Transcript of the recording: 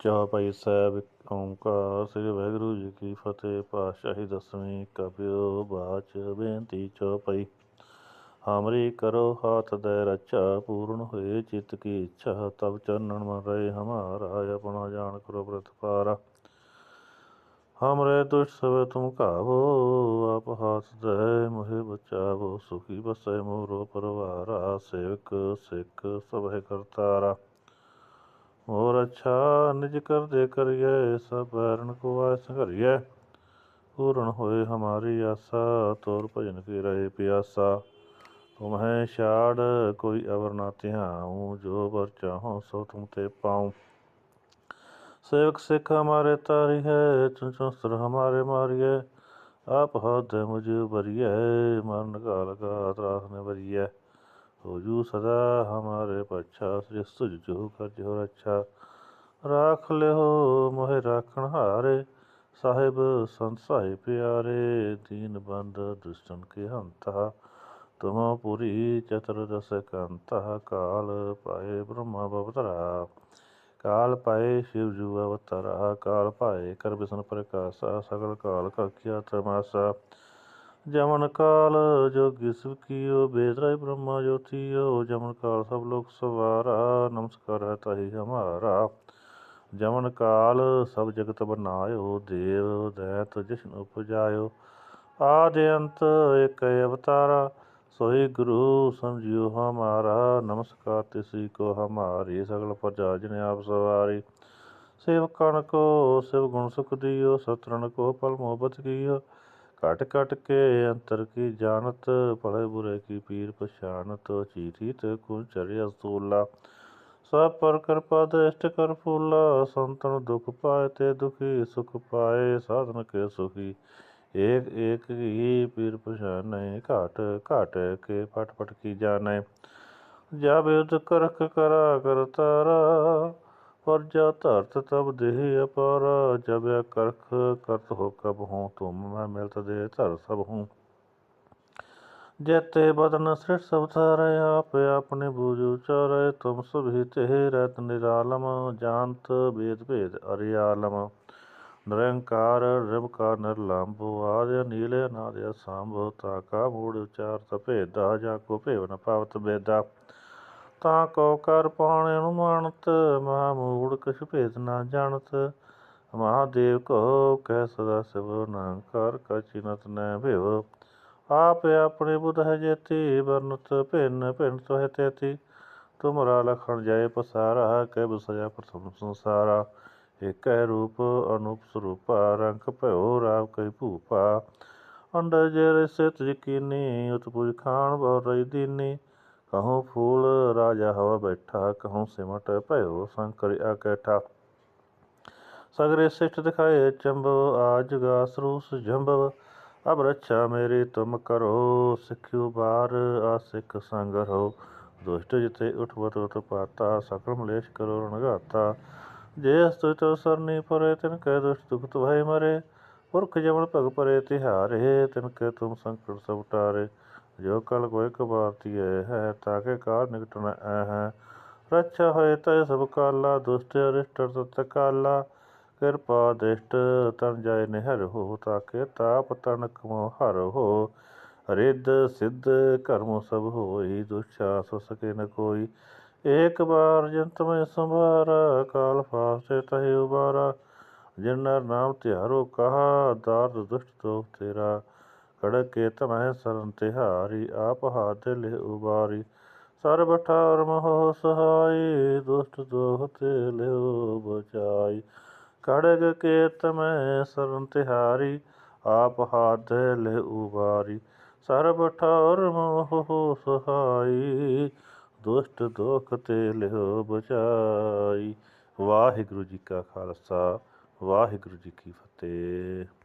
ਚੌ ਚੌਪਈ ਸਾਹਿਬ, ਓੰਕਾਰ ਸ੍ਰੀ ਵਾਹਿਗੁਰੂ ਜੀ ਕੀ ਫਤਿਹ। ਪਾਤਸ਼ਾਹੀ ਦਸਵੀਂ ਕਬਿਓ ਬਾਚ ਬੇਨਤੀ ਚੌ ਚੌਪਈ ਹਮਰੀ ਕਰੋ ਹਾਥ ਦੇ ਰਚਾ ਪੂਰਨ ਹੋਏ ਚਿਤ ਕੀ ਇੱਛਾ ਤਬ ਚਰਨਨ ਮਨ ਰਹੇ ਹਮਾਰਾ, ਆਪਣਾ ਜਾਣ ਕਰੋ ਪ੍ਰਤਪਾਰਾ ਹਮਰੇ ਦੁਸ਼ਟ ਸਵੇ ਤੁਮ ਕਾਵੋ ਆਪ ਹਾਥ ਦੇ ਮੋਹਿ ਬਚਾਵੋ, ਸੁਖੀ ਬਸੈ ਮੋਰੋ ਪਰਵਾਰਾ, ਸੇਵਕ ਸਿੱਖ ਸਭੇ ਕਰਤਾਰਾ। और अच्छा निज कर दे करिए सब बैरन को आस करिए पूर्ण होए हमारी आशा तोर भजन की रहे प्यासा तुम्हें शाड़ कोई अवर ना त्याऊँ जो बर चाहो सो तुम ते पाऊँ सेवक सिख हमारे तारी है चुन चुस्तर हमारे मारिए आप हाथ मुझे बरिए मरण काल का त्रास ने बरिए हो जू सदा हमारे ਰੱਛਾ ਸ੍ਰਿਸ ਜੂ ਕਰਜ ਹੋ ਰੱਛਾ। ਰਾਖ ਲਿਓ ਮੋਹਿ ਰਾਖਣ ਹਾਰੇ, ਸਾਹਿਬ ਸੰਤ ਸਾਹਿ ਪਿਆਰੇ। ਦੀਨ ਬੰਦ ਦੁਸ਼ਟਨ ਕੇ ਹੰਤਾ, ਤੁਮੋ ਪੁਰੀ ਚਤੁਰ ਦਸ ਕੰਤਾ। ਕਾਲ ਪਾਏ ਬ੍ਰਹਮਾ ਬਵਤਰਾ ਕਾਲ ਪਾਏ ਸ਼ਿਵ ਜੂ ਅਵਤਾਰਾ। ਕਾਲ ਪਾਏ ਕਰ ਬਿਸਨ ਪ੍ਰਕਾਸ਼ਾ, ਸਗਲ ਕਾਲ ਕਾ ਕਿਆ ਤਮਾਸਾ। ਜਮਨ ਕਾਲ ਜੋਗ ਸੁ ਕੀਓ ਬੇਦਰਾਇ ਬ੍ਰਹਮਾ ਜੋਤੀਓ, ਜਮਨ ਕਾਲ ਸਭ ਲੋਕ ਸਵਾਰਾ, ਨਮਸਕਾਰ ਹੈ ਤਾਹੀ ਹਮਾਰਾ। ਜਮਨ ਕਾਲ ਸਭ ਜਗਤ ਬਨਾਇਓ, ਦੇਵ ਦੈਤ ਜਿਸ਼ਨ ਉਪਜਾਇਓ। ਆਦ ਅੰਤ ਇਕ ਅਵਤਾਰਾ ਸੋਈ ਗੁਰੂ ਸਮਝਿਓ ਹਮਾਰਾ। ਨਮਸਕਾਰ ਤਿਸੀ ਕੋ ਹਮਾਰੀ, ਸਗਲ ਪ੍ਰਜਾ ਜਿਨ ਆਪ ਸਵਾਰੀ। ਸੇਵਕਣ ਕੋ ਸਿਵ ਗੁਣ ਸੁਖ ਦਿਓ ਸਤਰਣ ਕੋ ਪਲ ਮੋਬਤ ਕੀਓ। ਘਟ ਘਟ ਕੇ ਅੰਤਰ ਕੀ ਜਾਣਤ, ਭਲੇ ਬੁਰੇ ਕੀ ਪੀਰ ਪਛਾਨਤ ਚੀਤੀਤ ਕੁ ਚਰਿਆ ਸੂਲਾ। ਸਭ ਪਰ ਕਿਰਪਾ ਦੇਸ਼ਟ ਕਰ ਫੂਲਾ, ਸੰਤਨ ਦੁਖ ਪਾਏ ਤੇ ਦੁਖੀ ਸੁਖ ਪਾਏ, ਸਾਧਨ ਕੇ ਸੁਖੀ। ਏਕ ਏਕ ਹੀ ਪੀਰ ਪਛਾਨੈ ਘਾਟ ਘਾਟ ਕੇ ਪਟ ਪਟ ਕੀ ਜਾਣੈ। ਜਬ ਯੁਧ ਕਰਖ ਕਰਾ ਕਰਤਾਰਾ पर जात अर्थ तब देह अपार। जब करख करत हो कब हूँ, तुम मैं मिलत दे धर सब हूँ। जैते बदन श्रेष्ठ सब थारे, आप अपने बूझू चारे तुम सुभी तेह रत निरालम, जानत वेद भेद अरियालम। निरंकार रिमका निर्लंब आद्य नीले नाद्य सांभ, ताका मूड उचार तपेदा जा को भेव न पावत बेदा। ਤਾਂ ਕੋ ਕਰ ਪਾਣੇ ਅਨੁਮਾਨਤ, ਮਹਾ ਮੂੜ ਕਿਛ ਭੇਦ ਨਾ ਜਾਣਤ। ਮਹਾਦੇਵ ਕੋ ਕਹਿ ਸਦਾ ਸਿਵ ਨੰਕਾਰ ਕਚਿਨਤ ਨੈ ਭਿਵ ਆਪ ਆਪਣੇ ਬੁਧ ਹੈ ਜੇਤੀ ਵਰਨਤ ਭਿੰਨ ਭਿੰਨ ਤੋਹਿ ਤੇਤੀ। ਤੁਮਰਾ ਲਖਣ ਜਾਏ ਪਸਾਰਾ ਕਹਿ ਬਸਜਾ ਪ੍ਰਥਮ ਸੰਸਾਰਾ। ਏਕੈ ਰੂਪ ਅਨੂਪ ਸਰੂਪਾ, ਰੰਗ ਭਇਓ ਰਾਵ ਕੈ ਭੂਪਾ। ਅੰਡਰ ਜੇਰੇ ਸਿਤ ਯਕੀਨੀ, ਉਤਪੁਜ ਖਾਣ ਬਹੁ ਰਹੀ ਦੀਨੀ। ਕਹੂੰ ਫੂਲ ਰਾਜਾ ਹਵਾ ਬੈਠਾ, ਕਹੂੰ ਸਿਮਟ ਭਇਓ ਸੰਕਰ ਆਕੈਠਾ ਸਗਰੇ ਸਿੱਠ ਦਿਖਾਏ ਚੰਬਵ, ਆਜ ਗਾਸ ਰੂਸ ਜੰਬਵ। ਅਬ ਰੱਛਾ ਮੇਰੀ ਤੁਮ ਕਰੋ ਸਿੱਖਿਉ ਬਾਰ ਆਸਿਕ ਸੰਗ ਰਹੋ। ਦੁਸ਼ਟ ਜਿਤੇ ਉਠਵਤ ਉਤ ਪਾਤਾ, ਸਕਲ ਮਲੇਸ਼ ਕਰੋ ਰਣਗਾਤਾ ਜੇ ਅਸਤੁਤ ਸਰਨੀ ਪਰੇ, ਤਿਨ ਕੈ ਦੁਸ਼ਟ ਦੁਖਤ ਭੈ ਮਰੇ। ਪੁਰਖ ਜਮਨ ਭਗ ਪਰੇ ਤਿਹਾਰੇ, ਤਿਨ ਕੈ ਤੁਮ ਸੰਕਟ ਸਭ ਟਾਰੇ ਜੋ ਕਲ ਕੋਈ ਕਬਾਰਤੀ ਹੈ ਤਾਕੇ ਕਾਲ ਨਿਕਟ ਨ ਹੈ। ਰੱਛਾ ਹੋਏ ਤੈ ਸਭ ਕਾਲਾ, ਦੁਸ਼ਟ ਅਰਿਸ਼ਟ ਤਤ ਕਾਲਾ। ਕਿਰਪਾ ਦ੍ਰਿਸ਼ਟ ਤਨ ਜਾਏ ਨਿਹਰ ਹੋ ਤਾਕੇ ਤਾਪ ਤਨਕ ਮੋ ਹਰ ਹੋ। ਰਿੱਧ ਸਿੱਧ ਕਰਮ ਸਭ ਹੋਈ, ਦੁਸ਼ਾ ਸੋ ਸਕੇ ਨ ਕੋਈ। ਏਕ ਬਾਰ ਜੰਤ ਮੈਂ ਸੰਭਾਰਾ, ਕਾਲ ਫਾਸੇ ਤਹਿ ਉਬਾਰਾ। ਜਿਨਰ ਨਾਮ ਤਿਹਾਰੋ ਕਹਾ, ਦਾਰਦ ਦੁਸ਼ਟ ਤੋ ਤੇਰਾ। ਕੜਕ ਕੇ ਤਮਹਿ ਸਰਨ ਤਿਹਾਰੀ, ਆਪ ਹਾਥ ਲੈ ਉਬਾਰੀ। ਸਰਬ ਠਾਰ ਮਹ ਸਹਾਈ, ਦੁਸ਼ਟ ਦੋਹ ਤੇ ਲਿਓ ਬਚਾਈ। ਕੜਕ ਕੇ ਤਮਹਿ ਸਰਨ ਤਿਹਾਰੀ, ਆਪ ਹਾਥ ਲੈ ਉਬਾਰੀ। ਸਰਬ ਠਾਰ ਮਹ ਸਹਾਈ, ਦੁਸ਼ਟ ਦੋਖ ਤੇ ਲਿਓ ਬਚਾਈ। ਵਾਹਿਗੁਰੂ ਜੀ ਕਾ ਖਾਲਸਾ, ਵਾਹਿਗੁਰੂ ਜੀ ਕੀ ਫਤਿਹ।